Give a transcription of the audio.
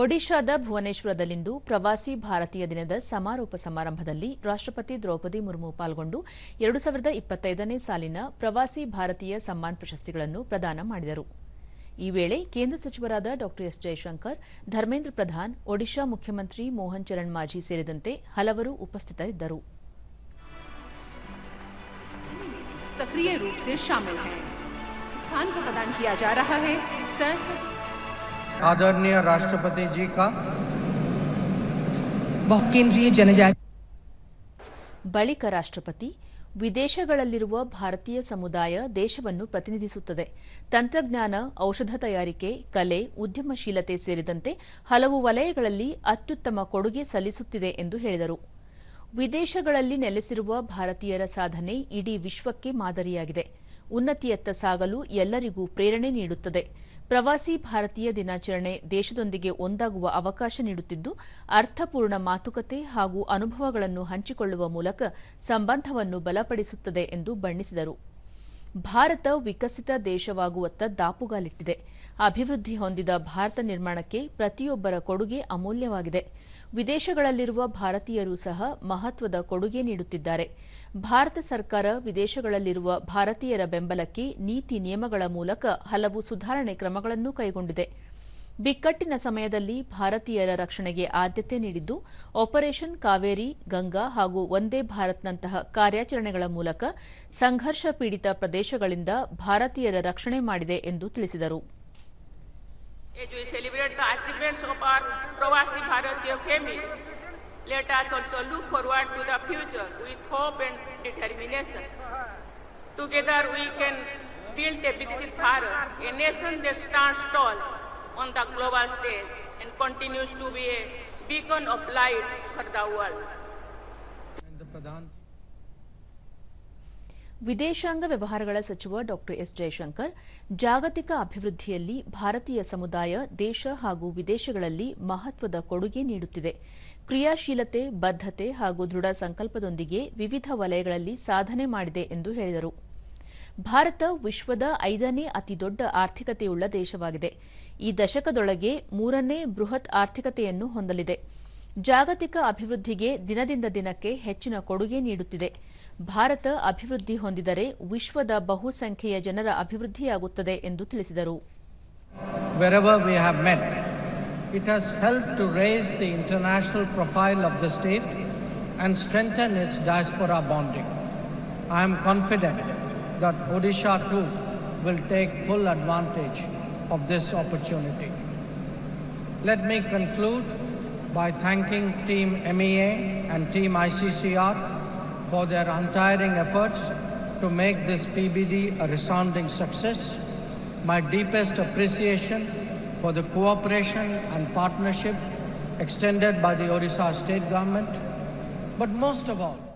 ಒಡಿಶಾದ ಭುವನೇಶ್ವರದಲ್ಲಿಂದು ಪ್ರವಾಸಿ ಭಾರತೀಯ ದಿನದ ಸಮಾರೋಪ ಸಮಾರಂಭದಲ್ಲಿ ರಾಷ್ಟ್ರಪತಿ ದ್ರೌಪದಿ ಮುರ್ಮು ಪಾಲ್ಗೊಂಡು ಎರಡು ಸಾವಿರದ ಇಪ್ಪತ್ತೈದನೇ ಸಾಲಿನ ಪ್ರವಾಸಿ ಭಾರತೀಯ ಸಮ್ಮಾನ್ ಪ್ರಶಸ್ತಿಗಳನ್ನು ಪ್ರದಾನ ಮಾಡಿದರು. ಈ ವೇಳೆ ಕೇಂದ್ರ ಸಚಿವರಾದ ಡಾ. ಎಸ್. ಜಯಶಂಕರ್ ಧರ್ಮೇಂದ್ರ ಪ್ರಧಾನ್, ಒಡಿಶಾ ಮುಖ್ಯಮಂತ್ರಿ ಮೋಹನ್ ಚರಣ್ ಮಾಝಿ ಸೇರಿದಂತೆ ಹಲವರು ಉಪಸ್ಥಿತರಿದ್ದರು. आदरणीय राष्ट्रपति जी का बहुत केंद्रीय जनजाति ಬಳಿಕ ರಾಷ್ಟ್ರಪತಿ ವಿದೇಶಗಳಲ್ಲಿರುವ ಭಾರತೀಯ ಸಮುದಾಯ ದೇಶವನ್ನು ಪ್ರತಿನಿಧಿಸುತ್ತದೆ ತಂತ್ರಜ್ಞಾನ ಔಷಧ ತಯಾರಿಕೆ ಕಲೆ ಉದ್ಯಮಶೀಲತೆ ಸೇರಿದಂತೆ ಹಲವು ವಲಯಗಳಲ್ಲಿ ಅತ್ಯುತ್ತಮ ಕೊಡುಗೆ ಸಲ್ಲಿಸುತ್ತಿದೆ ಎಂದು ಹೇಳಿದರು ವಿದೇಶಗಳಲ್ಲಿ ನೆಲೆಸಿರುವ ಭಾರತೀಯರ ಸಾಧನೆ ಇಡೀ ವಿಶ್ವಕ್ಕೆ ಮಾದರಿಯಾಗಿದೆ ಉನ್ನತಿಯತ್ತ ಸಾಗಲು ಎಲ್ಲರಿಗೂ ಪ್ರೇರಣೆ ನೀಡುತ್ತದೆ. ಪ್ರವಾಸಿ ಭಾರತೀಯ ದಿನಾಚರಣೆ ದೇಶದೊಂದಿಗೆ ಒಂದಾಗುವ ಅವಕಾಶ ನೀಡುತ್ತಿದ್ದು, ಅರ್ಥಪೂರ್ಣ ಮಾತುಕತೆ ಹಾಗೂ ಅನುಭವಗಳನ್ನು ಹಂಚಿಕೊಳ್ಳುವ ಮೂಲಕ ಸಂಬಂಧವನ್ನು ಬಲಪಡಿಸುತ್ತದೆ ಎಂದು ಬಣ್ಣಿಸಿದರು. ಭಾರತ ವಿಕಸಿತ ದೇಶವಾಗುವತ್ತ ದಾಪುಗಾಲಿಟ್ಟಿದೆ. ಅಭಿವೃದ್ಧಿ ಹೊಂದಿದ ಭಾರತ ನಿರ್ಮಾಣಕ್ಕೆ ಪ್ರತಿಯೊಬ್ಬರ ಕೊಡುಗೆ ಅಮೂಲ್ಯವಾಗಿದೆ. ವಿದೇಶಗಳಲ್ಲಿರುವ ಭಾರತೀಯರು ಸಹ ಮಹತ್ವದ ಕೊಡುಗೆ ನೀಡುತ್ತಿದ್ದಾರೆ. ಭಾರತ ಸರ್ಕಾರ ವಿದೇಶಗಳಲ್ಲಿರುವ ಭಾರತೀಯರ ಬೆಂಬಲಕ್ಕೆ ನೀತಿ ನಿಯಮಗಳ ಮೂಲಕ ಹಲವು ಸುಧಾರಣೆ ಕ್ರಮಗಳನ್ನು ಕೈಗೊಂಡಿದೆ. ಬಿಕ್ಕಟ್ಟಿನ ಸಮಯದಲ್ಲಿ ಭಾರತೀಯರ ರಕ್ಷಣೆಗೆ ಆದ್ಯತೆ ನೀಡಿದ್ದು, ಆಪರೇಷನ್ ಕಾವೇರಿ, ಗಂಗಾ ಹಾಗೂ ವಂದೇ ಭಾರತ್ನಂತಹ ಕಾರ್ಯಾಚರಣೆಗಳ ಮೂಲಕ ಸಂಘರ್ಷ ಪೀಡಿತ ಪ್ರದೇಶಗಳಿಂದ ಭಾರತೀಯರ ರಕ್ಷಣೆ ಮಾಡಿದೆ ಎಂದು ತಿಳಿಸಿದರು. ಕೆ ಜಿ ಭಾರತೀಯ ಕೆಮಿ ಲೇಟಾಸ್ ಆರ್ ಸ look forward to the future with and together we a stall on the global stage and continues to be a beacon of light for the world. ವಿದೇಶಾಂಗ ವ್ಯವಹಾರಗಳ ಸಚಿವ ಡಾ ಎಸ್ ಜಯಶಂಕರ್, ಜಾಗತಿಕ ಅಭಿವೃದ್ಧಿಯಲ್ಲಿ ಭಾರತೀಯ ಸಮುದಾಯ, ದೇಶ ಹಾಗೂ ವಿದೇಶಗಳಲ್ಲಿ ಮಹತ್ವದ ಕೊಡುಗೆ ನೀಡುತ್ತಿದೆ ಕ್ರಿಯಾಶೀಲತೆ, ಬದ್ಧತೆ ಹಾಗೂ ದೃಢ ಸಂಕಲ್ಪದೊಂದಿಗೆ ವಿವಿಧ ವಲಯಗಳಲ್ಲಿ ಸಾಧನೆ ಮಾಡಿದೆ ಎಂದು ಹೇಳಿದರು ಭಾರತ ವಿಶ್ವದ ಐದನೇ ಅತಿದೊಡ್ಡ ಆರ್ಥಿಕತೆಯುಳ್ಳ ದೇಶವಾಗಿದೆ. ಈ ದಶಕದೊಳಗೆ ಮೂರನೇ ಬೃಹತ್ ಆರ್ಥಿಕತೆಯನ್ನು ಹೊಂದಲಿದೆ. ಜಾಗತಿಕ ಅಭಿವೃದ್ಧಿಗೆ ದಿನದಿಂದ ದಿನಕ್ಕೆ ಹೆಚ್ಚಿನ ಕೊಡುಗೆ ನೀಡುತ್ತಿದೆ. ಭಾರತ ಅಭಿವೃದ್ಧಿ ಹೊಂದಿದರೆ ವಿಶ್ವದ ಬಹುಸಂಖ್ಯೆಯ ಜನರ ಅಭಿವೃದ್ಧಿಯಾಗುತ್ತದೆ ಎಂದು ತಿಳಿಸಿದರು. It has helped to raise the international profile of the state and strengthen its diaspora bonding. I am confident that Odisha too will take full advantage of this opportunity. Let me conclude by thanking Team MEA and Team ICCR for their untiring efforts to make this PBD a resounding success. My deepest appreciation for the cooperation and partnership extended by the Odisha state government, but most of all,